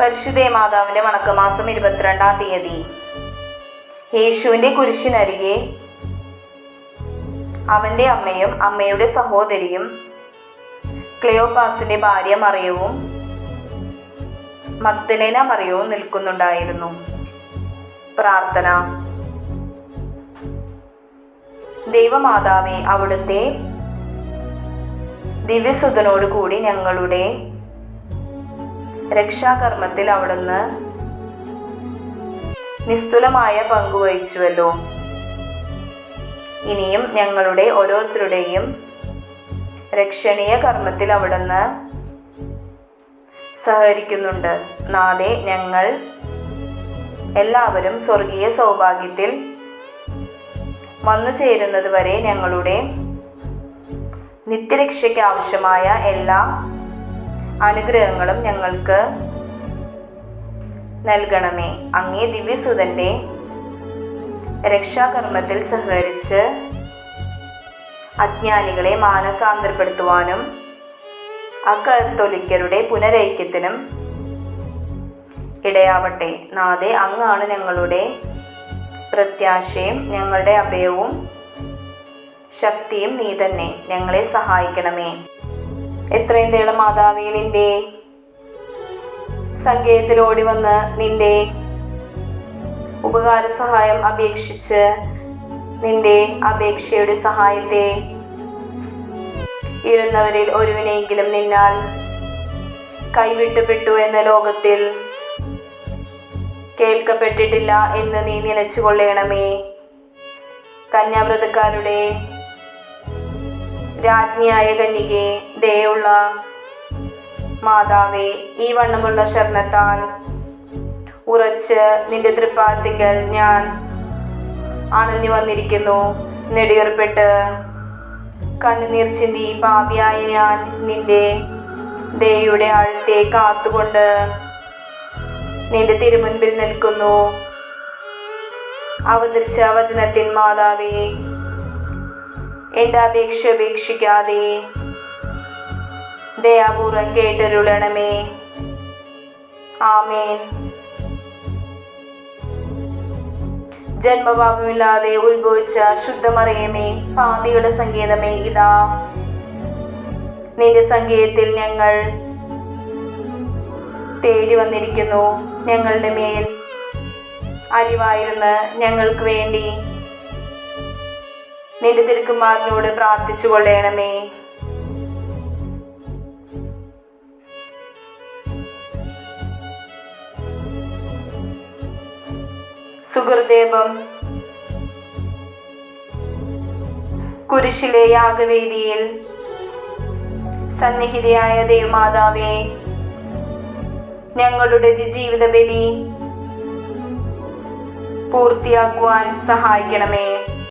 പരിശുദ്ധ മാതാവിന്റെ വണക്കമാസം ഇരുപത്തിരണ്ടാം തീയതി. യേശുവിന്റെ കുരിശിനരികെ അവന്റെ അമ്മയും അമ്മയുടെ സഹോദരിയും ക്ലിയോപാസിന്റെ ഭാര്യ മറിയവും മഗ്ദലേന മറിയവും നിൽക്കുന്നുണ്ടായിരുന്നു. പ്രാർത്ഥന. ദൈവമാതാവേ അവിടുത്തെ ദിവ്യസുതനോടുകൂടി ഞങ്ങളുടെ രക്ഷാകർമ്മത്തിൽ അവിടുന്ന് നിസ്തുലമായ പങ്കുവഹിച്ചുവല്ലോ ഇനിയും ഞങ്ങളുടെ ഓരോരുത്തരുടെയും രക്ഷണീയ കർമ്മത്തിൽ അവിടുന്ന് സഹകരിക്കുന്നുണ്ട്. നാദേ ഞങ്ങൾ എല്ലാവരും സ്വർഗീയ സൗഭാഗ്യത്തിൽ വന്നു ചേരുന്നത് വരെ ഞങ്ങളുടെ നിത്യരക്ഷയ്ക്ക് ആവശ്യമായ എല്ലാ അനുഗ്രഹങ്ങളും ഞങ്ങൾക്ക് നൽകണമേ. അങ്ങേ ദിവ്യസുതന്റെ രക്ഷാകർമ്മത്തിൽ സഹകരിച്ച് അജ്ഞാനികളെ മാനസാന്തരപ്പെടുത്തുവാനും അക്കത്തോലിക്കരുടെ പുനരൈക്യത്തിനും ഇടയാവട്ടെ. നാദെ അങ്ങാണ് ഞങ്ങളുടെ പ്രത്യാശയും ഞങ്ങളുടെ അഭയവും ശക്തിയും നീ തന്നെ ഞങ്ങളെ സഹായിക്കണമേ. എത്രയും തേളം മാതാവേ നിന്റെ സങ്കേതത്തിൽ ഓടി വന്ന് നിന്റെ ഉപകാര സഹായം അപേക്ഷിച്ച് നിന്റെ അപേക്ഷയുടെ സഹായത്തെ ഇരുന്നവരിൽ ഒരുവിനെങ്കിലും നിന്നാൽ കൈവിട്ടുപെട്ടു എന്ന ലോകത്തിൽ കേൾക്കപ്പെട്ടിട്ടില്ല എന്ന് നീ നിലച്ചുകൊള്ളേണമേ. കന്യാവ്രതക്കാരുടെ രാജ്ഞിയായ കന്യകെ ദയുള്ള മാതാവേ ഈ വണ്ണമുള്ള ശരണത്താൽ ഉറച്ച് നിന്റെ തൃപ്പാത്തിങ്കൽ ഞാൻ അണഞ്ഞു വന്നിരിക്കുന്നു. നെടിയർപ്പെട്ട് കണ്ണുനീർ ചിന്തി പാപിയായ ഞാൻ നിന്റെ ദയയുടെ ആഴത്തെ കാത്തുകൊണ്ട് നിന്റെ തിരുമുൻപിൽ നിൽക്കുന്നു. അവതരിച്ച വചനത്തിൻ മാതാവേ എന്റെ അപേക്ഷ ഉപേക്ഷിക്കാതെ ദയാപൂർവം കേട്ടരുളണമേ. ആമേൻ. ജന്മപാപമില്ലാതെ ഉത്ഭവിച്ച ശുദ്ധമറിയമേ പാപികളുടെ സങ്കേതമേ ഇതാ. നിന്റെ സങ്കേതത്തിൽ ഞങ്ങൾ തേടി വന്നിരിക്കുന്നു. ഞങ്ങളുടെ മേൽ അലിവായിരുന്ന് ഞങ്ങൾക്ക് വേണ്ടി നിന്റെ തിരുക്കുമാരനോട് പ്രാർത്ഥിച്ചു കൊള്ളണമേ സുഹൃദേവം കുരിശിലെ യാഗവേദിയിൽ സന്നിഹിതയായ ദേവമാതാവെ ഞങ്ങളുടെ ജീവിത ബലി പൂർത്തിയാക്കുവാൻ സഹായിക്കണമേ.